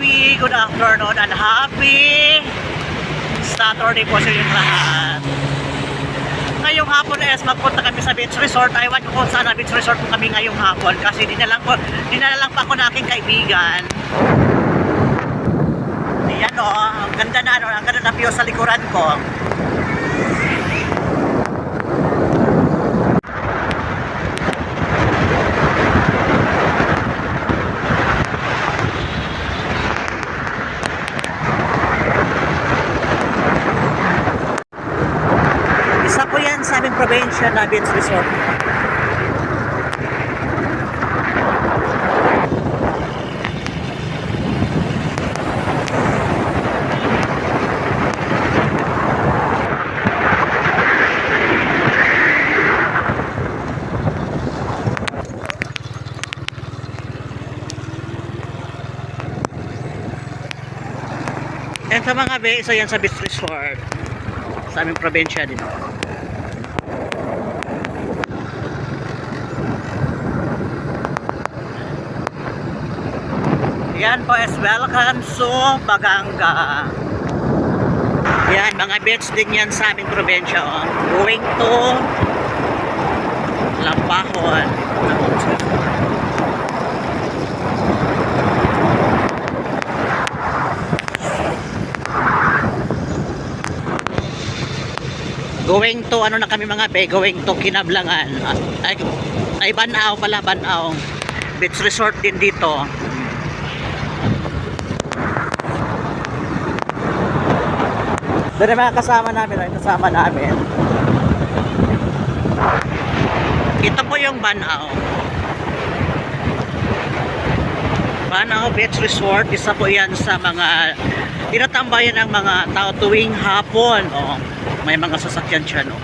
happy good afternoon and happy Saturday po sa inyong lahat. Ngayong hapon es magpunta kami sa beach resort. Aywan ko kung saan na beach resort po kami ngayong hapon kasi dinala ko dinala lang pa ako ng aking kaibigan. Yan o, ang ganda na ano, ang ganda na view sa likuran ko. Isa po yan sa aming probinsya na beach resort. Yan sa mga be, isa yan sa beach resort. Sa aming probinsya din. Yan po is welcome to Baganga. Yan, mga beach din yan sa aming probinsya. Oh. Going to Lampahon. Going to ano na kami mga be, going to Kinablangan. Ay, ay Banao pala, Banao. Beach resort din dito. Doon yung mga kasama namin, yung kasama namin. Ito po yung Banao. Banao Beach Resort, isa po yan sa mga tinatambayan ng mga tao tuwing hapon. Oh, may mga sasakyan siya, no?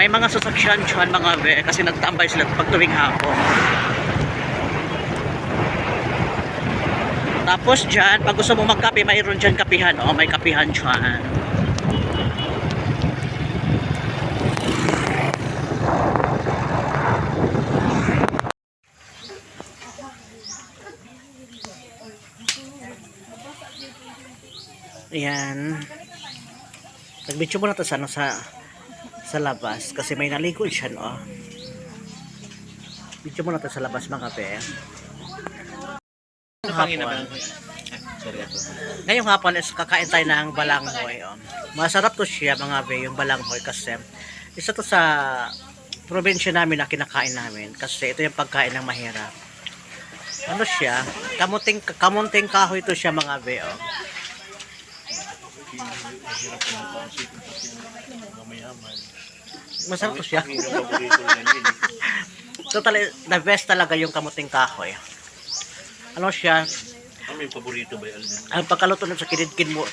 May mga sasakyan siya, mga be, kasi nagtambay sila pag tuwing hapon. Tapos dyan, pag gusto mo magkape, mayroon dyan kapihan. O, may kapihan dyan. Ayan. Nagbityo mo na to sa, ano, sa, sa labas kasi may naligo siya, no? Bityo mo na sa labas, mga kape. Sorry ako. Ngayong hapon is kakain tayo ng balanghoy. Oh. Masarap to siya mga be, yung balanghoy kasi isa to sa probinsya namin na kinakain namin kasi ito yung pagkain ng mahirap. Ano siya? Kamuting kamunting kahoy to siya mga be. Oh. Masarap to siya. Totally, the best talaga yung kamuting kahoy. Ano siya? Ano yung paborito ba yun? Ang pagkaluto nun sa kinidkid mo,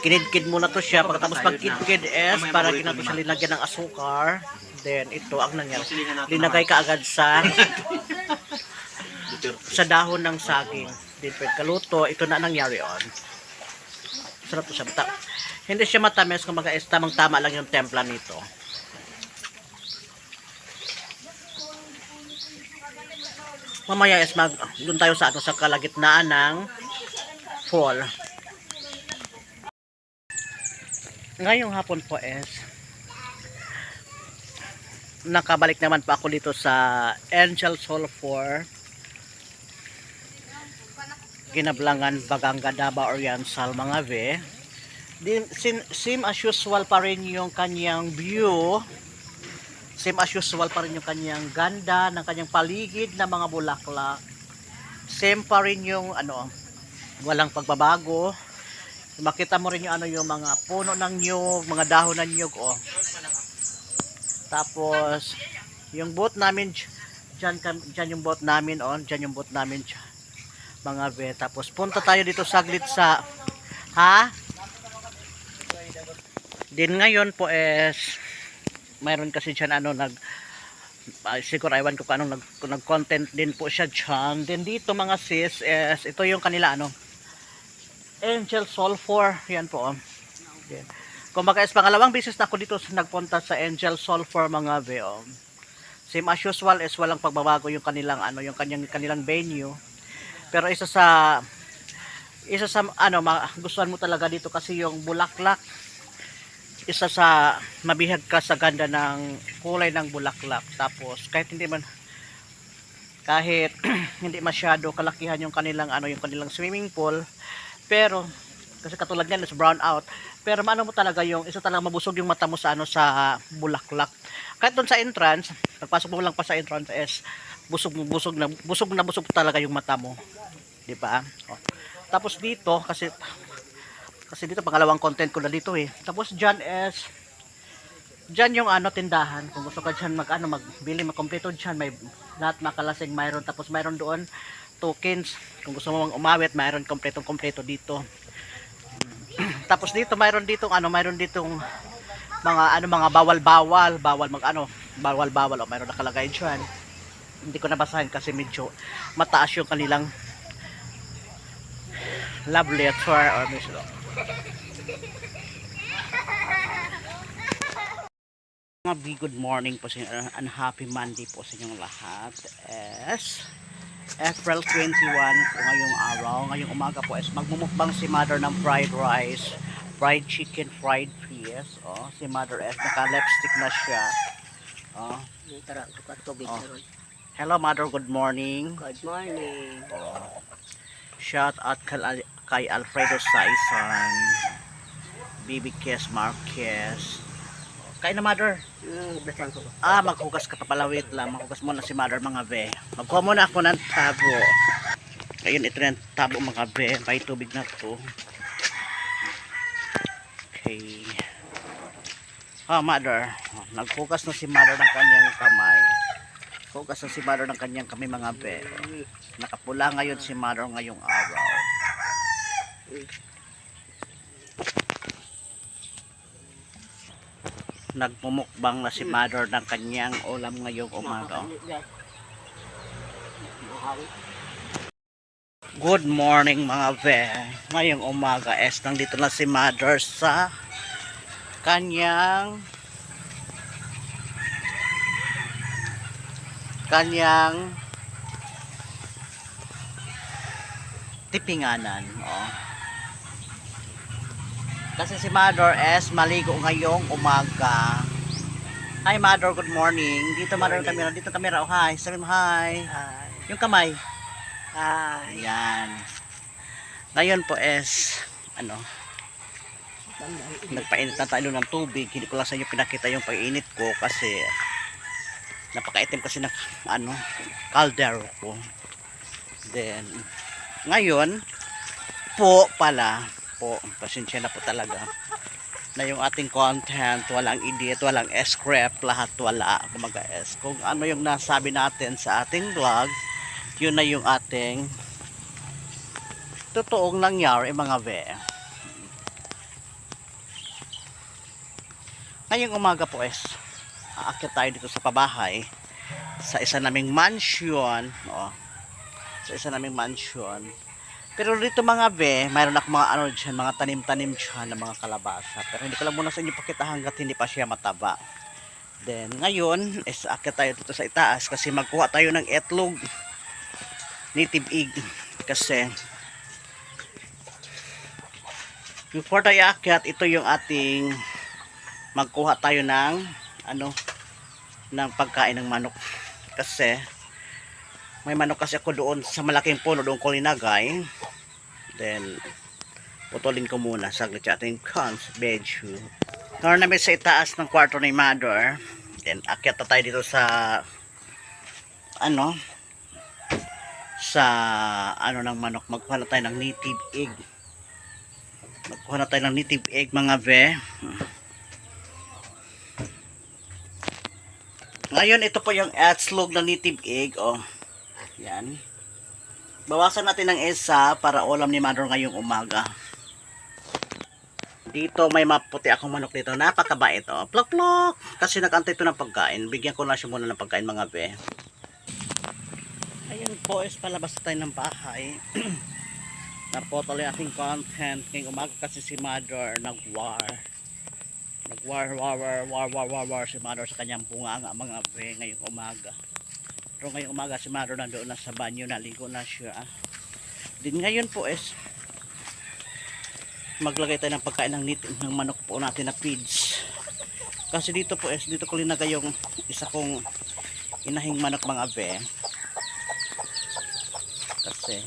kinidkid mo na to siya. Pagkatapos pag kidkid is, para ginato siya linagyan ng asukar. Then, ito ang nangyari. Linagay ka agad sa sa dahon ng saging. Then, pagkaluto, ito na ang nangyari on. Sarap to siya. Hindi siya matamis kung mga is tamang tama lang yung templa nito. Mamaya is mag doon tayo sa ano sa kalagitnaan ng fall. Ngayong hapon po is nakabalik naman pa ako dito sa Angel Soul 4 Ginablangan, Baganga, Daba, Oriental, mga be. Di, sin, same as usual pa rin yung kanyang view. Same as usual pa rin yung kanyang ganda ng kanyang paligid na mga bulaklak. Same pa rin yung ano, walang pagbabago. Makita mo rin yung ano yung mga puno ng nyug, mga dahon ng nyug oh. Tapos yung boat namin diyan diyan yung boat namin on, diyan yung boat namin dyan mga be. Tapos punta tayo dito saglit sa ha? Din ngayon po is mayroon kasi dyan ano nag ah, siguro ewan ko kung anong nag, nag content din po siya dyan. Then dito mga sis is ito yung kanila ano Angel 4 yan po. oh. Yan. Kung baga is pangalawang beses na ako dito nagpunta sa Angel 4 mga be. Oh. Same as usual is walang pagbabago yung kanilang ano, yung kanyang kanilang venue. Pero isa sa isa sa ano, ma, gustuhan mo talaga dito kasi yung bulaklak. Isa sa mabihag ka sa ganda ng kulay ng bulaklak. Tapos kahit hindi man kahit hindi masyado kalakihan yung kanilang ano yung kanilang swimming pool pero kasi katulad niyan is brown out pero maano mo talaga yung isa talaga mabusog yung mata mo sa ano sa bulaklak kahit doon sa entrance pagpasok mo lang pa sa entrance is busog busog na busog na busog talaga yung mata mo di ba oh. tapos dito kasi kasi dito pangalawang content ko na dito eh tapos dyan is Diyan yung ano tindahan, kung gusto ka diyan mag ano magbili makompleto diyan may lahat makalasing mayroon tapos mayroon doon tokens. Kung gusto mo umawit, mayroon kompletong kompleto dito. tapos dito mayroon ditong ano, mayroon ditong mga ano mga bawal-bawal, bawal mag ano, bawal-bawal o mayroon nakalagay diyan. Hindi ko nabasahin kasi medyo mataas yung kanilang love letter or mismo. Big good morning po sa inyo and happy Monday po sa inyong lahat. Es April 21 po ngayong araw. Ngayong umaga po is magmumukbang si Mother ng fried rice, fried chicken, fried fish. Oh, si Mother S naka-lipstick na siya. Oh. Oh. Hello Mother, good morning. Good morning. Oh. Shout out kay, Al- kay Alfredo Saisan, Bibi Kes Marquez. Kain na Mother. Hmm, blasang ko. Ah, maghugas ka pa pala. Wait lang. Maghugas muna si mother mga be. Magkuha muna ako ng tabo. Ayun, ito na yung tabo mga be. May tubig na to. Okay. Ah, mother. Naghugas na si mother ng kanyang kamay. Hugas na si mother ng kanyang kamay mga be. Nakapula ngayon si mother ngayong araw. Nagmumukbang na si mother ng kanyang ulam ngayong umaga. Good morning mga be. Ngayong umaga es nandito na si mother sa kanyang kanyang tipinganan. Oh. Kasi si Mother S maligo ngayong umaga. Hi Mother, good morning. Dito Mother Morning. camera, dito camera. Oh, hi. Sabi mo hi. Ay, Yung kamay. ay. Ayan. Ngayon po es ano, nagpainit na tayo ng tubig. Hindi ko lang sa inyo pinakita yung pag-init ko kasi napakaitim kasi ng ano, caldero ko. Then, ngayon, po pala, po, pasensya na po talaga na yung ating content, walang edit, walang script, lahat wala, kumaga es. Kung ano yung nasabi natin sa ating vlog, yun na yung ating totoong nangyari mga be. Ngayong umaga po es, aakyat tayo dito sa pabahay sa isa naming mansion, oh, sa isa naming mansion. Pero dito mga be, mayroon ako mga ano dyan, mga tanim-tanim dyan ng mga kalabasa. Pero hindi ko lang muna sa inyo pakita hanggat hindi pa siya mataba. Then ngayon, is aakyat tayo dito sa itaas kasi magkuha tayo ng etlog native egg kasi before tayo aakyat, ito yung ating magkuha tayo ng ano ng pagkain ng manok kasi may manok kasi ako doon sa malaking puno doon ko linagay then putulin ko muna saglit sa ating cons naroon namin sa itaas ng kwarto ni mother. Then akyat na tayo dito sa ano sa ano ng manok. Magkuha na tayo ng native egg. Magkuha na tayo ng native egg mga ve. Ngayon ito po yung atslog na native egg. Oh yan bawasan natin ng isa para ulam ni mother ngayong umaga. Dito may maputi akong manok dito. Napakabait oh. Plok plok! Kasi nagantay ito ng pagkain. Bigyan ko na siya muna ng pagkain mga be. Ayun po is palabas tayo ng bahay. Napotol yung ating content ngayong umaga kasi si mother nag-war. Nag-war, war, war, war, war, war, war si Mother sa kanyang bunganga mga be ngayong umaga. Pero ngayong umaga si Mother nandoon na sa banyo, naligo na siya. Din ngayon po is maglagay tayo ng pagkain ng nit ng manok po natin na feeds. Kasi dito po is dito ko linagay yung isa kong inahing manok mga be. Kasi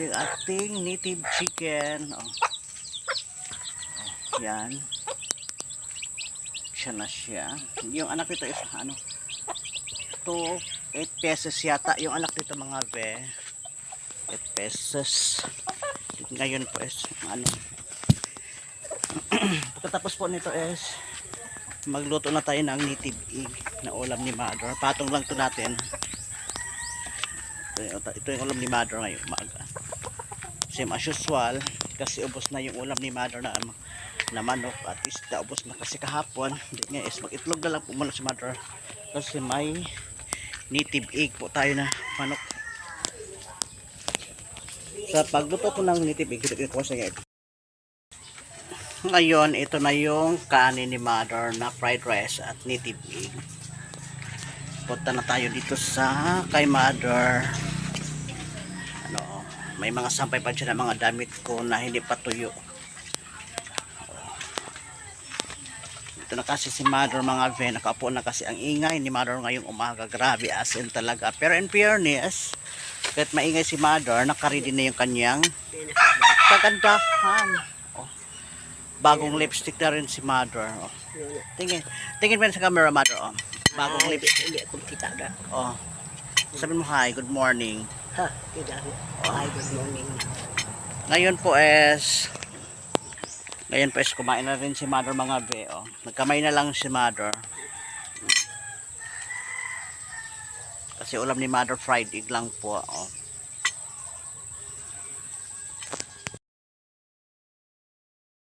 yung ating native chicken. Oh. Oh, yan. Siya na siya. Yung anak nito is ano, 2, 8 pesos yata. Yung anak nito mga be, 8 pesos. Ngayon po is, ano, pagkatapos po nito is, magluto na tayo ng native egg na ulam ni mother. Patong lang to natin. Ito, yung- ito yung ulam ni mother ngayong umaga. Same as usual, kasi ubos na yung ulam ni mother na, ano, na manok at isda. Ubos na kasi kahapon. Hindi nga is mag-itlog na lang po muna si mother. Kasi may native egg po tayo na manok. Sa pagluto ko ng native egg, ito ko sa. Ngayon, ito na yung kanin ni mother na fried rice at native egg. Punta na tayo dito sa kay mother. Ano, may mga sampay pa dyan na mga damit ko na hindi pa tuyo. Ito na kasi si mother mga ven, nakaupo na kasi ang ingay ni mother ngayong umaga. Grabe as in talaga. Pero in fairness, kahit maingay si mother, nakaredy na yung kanyang kagandahan. Oh. Bagong lipstick na rin si mother. Oh. Tingin, tingin mo sa camera mother. Oh. Bagong lipstick. Hindi ako kita na. Oh. Sabi mo hi, good morning. Ha, tidak. Ay, good morning. Ngayon po es ngayon po es kumain na rin si mother mga be. Oh. Nagkamay na lang si mother. Kasi ulam ni mother fried egg lang po. Oh.